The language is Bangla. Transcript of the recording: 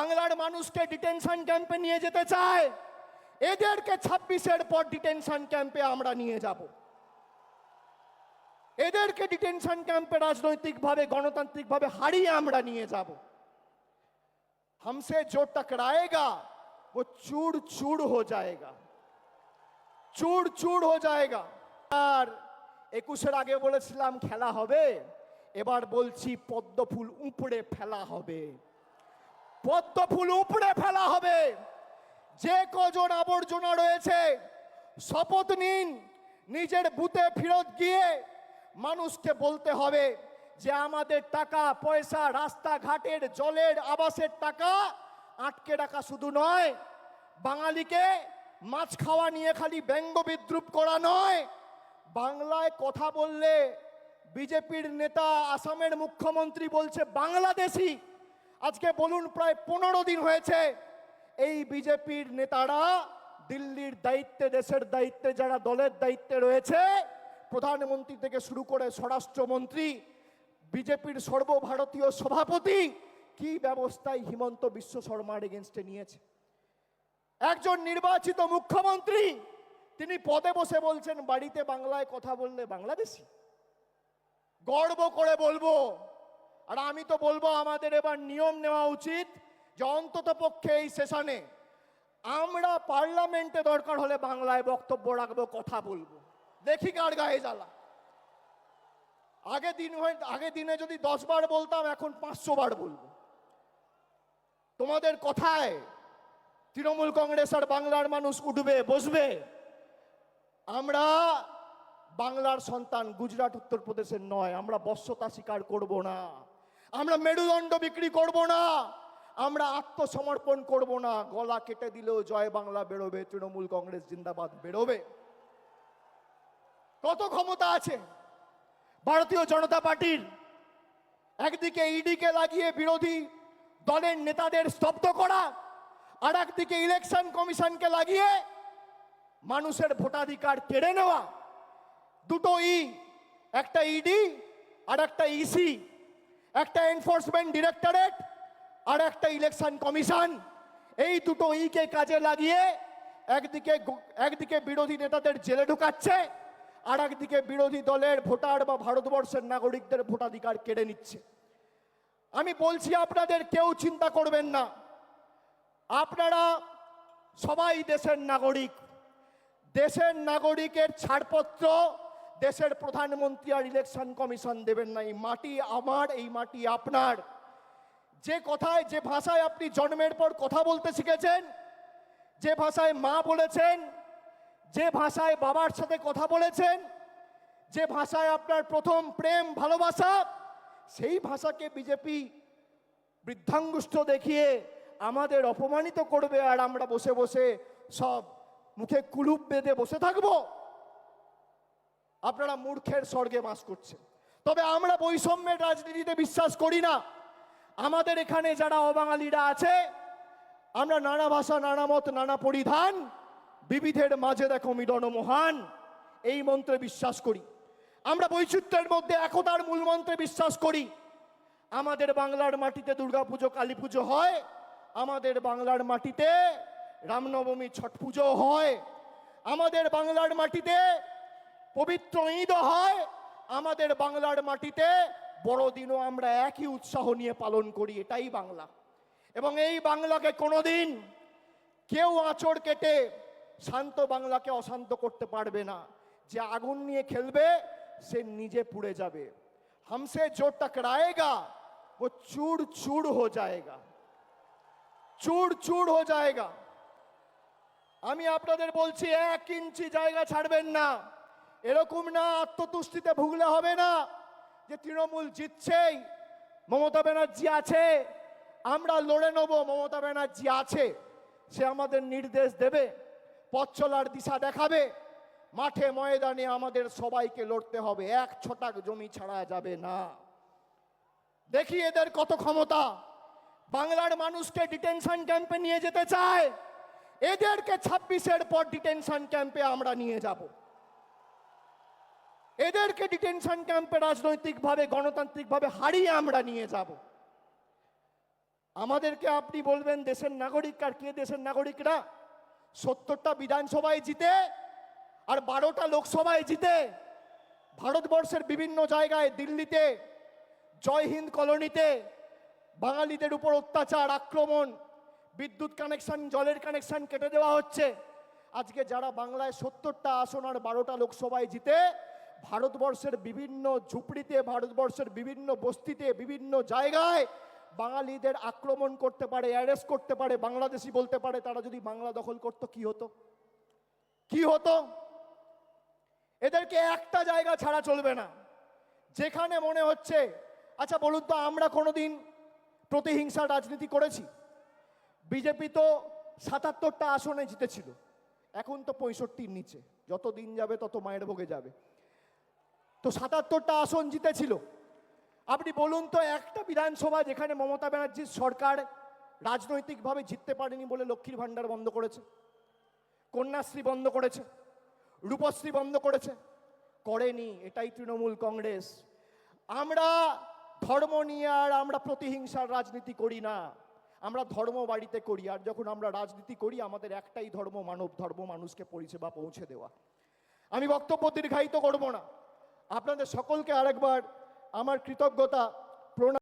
বাংলার মানুষকে ডিটেনশন ক্যাম্পে নিয়ে যেতে চায় এদেরকে ছাব্বিশের পর ডিটেনশন ক্যাম্পে আমরা নিয়ে যাব এদেরকে ডিটেনশন ক্যাম্পে রাজনৈতিকভাবে গণতান্ত্রিকভাবে হারিয়ে আমরা নিয়ে যাব हमसे जो टकराएगा वो चूड़ चूड़ हो जाएगा চুর চুর হয়ে যায়গা আর একুশের আগে বলেছিলাম খেলা হবে এবার বলছি পদ্ম ফুল উপড়ে ফেলা হবে পদ্ম ফুল উপড়ে ফেলা হবে। যে কজন আবর্জনা রয়েছে, শপথ নিন, নিজের বুথে ফেরত গিয়ে মানুষকে বলতে হবে যে আমাদের টাকা, পয়সা, রাস্তাঘাটের জলের আবাসের টাকা আটকে রাখা শুধু নয়, বাঙালিকে মাছ খাওয়া নিয়ে খালি ব্যঙ্গ বিদ্রুপ করা নয়, বাংলায় কথা বললে বিজেপির নেতা, আসামের মুখ্যমন্ত্রী বলছে, বাংলাদেশি। আজকে বলুন, প্রায় পনেরো দিন হয়েছে এই বিজেপির নেতারা দিল্লির দায়িত্বে, দেশের দায়িত্বে, যারা দলের দায়িত্বে রয়েছে, প্রধানমন্ত্রী থেকে শুরু করে স্বরাষ্ট্রমন্ত্রী, বিজেপির সর্বভারতীয় সভাপতি কি ব্যবস্থায় হিমন্ত বিশ্ব শর্মার এগেনস্টে নিয়েছে? একজন নির্বাচিত মুখ্যমন্ত্রী, তিনি পদে বসে বলছেন, বাড়িতে বাংলায় কথা বললে বাংলাদেশি। গর্ব করে বলব আর আমি তো বলব আমাদের এবার নিয়ম নেওয়া উচিত যে অন্তত পক্ষে এই সেশনে আমরা পার্লামেন্টে দরকার হলে বাংলায় বক্তব্য রাখব, কথা বলব। দেখি কার গায়ে জ্বালা। আগে দিন হয়, আগে দিনে যদি দশ বার বলতাম, এখন পাঁচশো বার বলব। তোমাদের কথায় তৃণমূল কংগ্রেস আর বাংলার মানুষ উঠবে, বসবে। আমরা বাংলার সন্তান, গুজরাট, উত্তরপ্রদেশের নয়, আমরা বশ্যতা স্বীকার করব না। আমরা মেরুদণ্ড বিক্রি করব না। আমরা আত্মসমর্পণ করব না। গলা কেটে দিলেও জয় বাংলা বেরোবে, তৃণমূল কংগ্রেস জিন্দাবাদ বেরোবে। কত ক্ষমতা আছে? ভারতীয় জনতা পার্টির একদিকে ইডিকে লাগিয়ে বিরোধী দলের নেতাদের স্তব্ধ করা, আর একদিকে ইলেকশন কমিশনকে লাগিয়ে মানুষের ভোটাধিকার কেড়ে নেওয়া। দুটো ই, একটা ইডি আর একটা ইসি। একটা এনফোর্সমেন্ট ডিরেক্টরেট আর একটা ইলেকশন কমিশন এই দুটো ইকে কাজে লাগিয়ে একদিকে একদিকে বিরোধী নেতাদের জেলে ঢুকাচ্ছে আর একদিকে বিরোধী দলের ভোটার বা ভারতবর্ষের নাগরিকদের ভোটাধিকার কেড়ে নিচ্ছে। আমি বলছি, আপনাদের কেউ চিন্তা করবেন না। আপনারা সবাই দেশের নাগরিক। দেশের নাগরিকের ছাড়পত্র দেশের প্রধানমন্ত্রী আর ইলেকশন কমিশন দেবেন না। এই মাটি আমার, এই মাটি আপনার। যে কথায়, যে ভাষায় আপনি জন্মের পর কথা বলতে শিখেছেন, যে ভাষায় মা বলেছেন, যে ভাষায় বাবার সাথে কথা বলেছেন, যে ভাষায় আপনার প্রথম প্রেম, ভালোবাসা, সেই ভাষাকে বিজেপি বৃদ্ধাঙ্গুষ্ঠ দেখিয়ে আমাদের অপমানিত করবে আর আমরা বসে বসে সব মুখে কুলুপ বেঁধে বসে থাকব। আপনারা মূর্খের স্বর্গে বাস করছেন। তবে আমরা বৈষম্যের রাজনীতিতে বিশ্বাস করি না। আমাদের এখানে যারা অবাঙালিরা আছে, আমরা নানা ভাষা, নানা মত, নানা পরিধান, বিবিধের মাঝে দেখো মিলন মহান, এই মন্ত্রে বিশ্বাস করি। আমরা বৈচিত্র্যের মধ্যে একতার মূল মন্ত্রে বিশ্বাস করি। আমাদের বাংলার মাটিতে দুর্গাপুজো কালী পুজো হয়। আমাদের বাংলার মাটিতে রামনবমী, ছট পুজো হয়। আমাদের বাংলার মাটিতে পবিত্র ঈদও হয়, আমাদের বাংলার মাটিতে বড়দিনও আমরা একই উৎসাহ নিয়ে পালন করি, এটাই বাংলা। এবং এই বাংলাকে কোনোদিন কেউ আঁচড় কেটে শান্ত বাংলাকে অশান্ত করতে পারবে না। যে আগুন নিয়ে খেলবে, সে নিজে পুড়ে যাবে। হামসে জো টকরায়েগা ও চুর চুর হো যায়গা। চুর চুর হো যায়গা। আমি আপনাদের বলছি, এক ইঞ্চি জায়গা ছাড়বেন না। এরকম না, আত্মতুষ্টিতে ভুগলে হবে না যে তৃণমূল জিতছেই, মমতা ব্যানার্জি আছে, আমরা লড়ে নেব, মমতা ব্যানার্জি আছে, সে আমাদের নির্দেশ দেবে, পথ চলার দিশা দেখাবে, মাঠে ময়দানে আমাদের সবাইকে লড়তে হবে, এক ছটাক জমি ছাড়া যাবে না। দেখি এদের কত ক্ষমতা। বাংলার মানুষকে ডিটেনশন ক্যাম্পে নিয়ে যেতে চায়, এদেরকে ছাব্বিশের পর ডিটেনশন ক্যাম্পে আমরা নিয়ে যাব। এদেরকে ডিটেনশন ক্যাম্পে রাজনৈতিকভাবে, গণতান্ত্রিকভাবে হারিয়ে আমরা নিয়ে যাব। আমাদেরকে আপনি বলবেন, দেশের নাগরিক আর কে দেশের নাগরিকরা? সত্তরটা বিধানসভায় জিতে আর বারোটা লোকসভায় জিতে। ভারতবর্ষের বিভিন্ন জায়গায় দিল্লিতে, জয় হিন্দ কলোনিতে বাঙালিদের উপর অত্যাচার, আক্রমণ, বিদ্যুৎ কানেকশন, জলের কানেকশন কেটে দেওয়া হচ্ছে। আজকে যারা বাংলায় সত্তরটা আসন আর বারোটা লোকসভায় জিতে ভারতবর্ষের বিভিন্ন ঝুপড়িতে, ভারতবর্ষের বিভিন্ন বস্তিতে, বিভিন্ন জায়গায় বাঙালিদের আক্রমণ করতে পারে অ্যারেস্ট করতে পারে, বাংলাদেশি বলতে পারে, তারা যদি বাংলা দখল করতো, কি হতো? কি হতো? এদেরকে একটা জায়গা ছাড়া চলবে না। যেখানে মনে হচ্ছে আচ্ছা বলুন তো, আমরা কোনোদিন প্রতিহিংসার রাজনীতি করেছি? বিজেপি তো সাতাত্তরটা আসনে জিতেছিল, এখন তো পঁয়ষট্টির নিচে। যত দিন যাবে, তত মায়ের ভোগে যাবে। তো সাতাত্তরটা আসন জিতেছিল। আপনি বলুন তো, একটা বিধানসভা যেখানে মমতা ব্যানার্জির সরকার রাজনৈতিকভাবে জিততে পারেনি বলে লক্ষ্মীর ভাণ্ডার বন্ধ করেছে, কন্যাশ্রী বন্ধ করেছে, রূপশ্রী বন্ধ করেছে, করেনি এটাই তৃণমূল কংগ্রেস। আমরা ধর্ম নিয়ে আর আমরা প্রতিহিংসার রাজনীতি করি না, আমরা ধর্ম বাড়িতে করি, আর যখন আমরা রাজনীতি করি, আমাদের একটাই ধর্ম, মানব ধর্ম, মানুষকে পরিষেবা পৌঁছে দেওয়া। আমি বক্তব্য দীর্ঘায়িত করব না। আপনাদের সকলকে আরেকবার আমার কৃতজ্ঞতা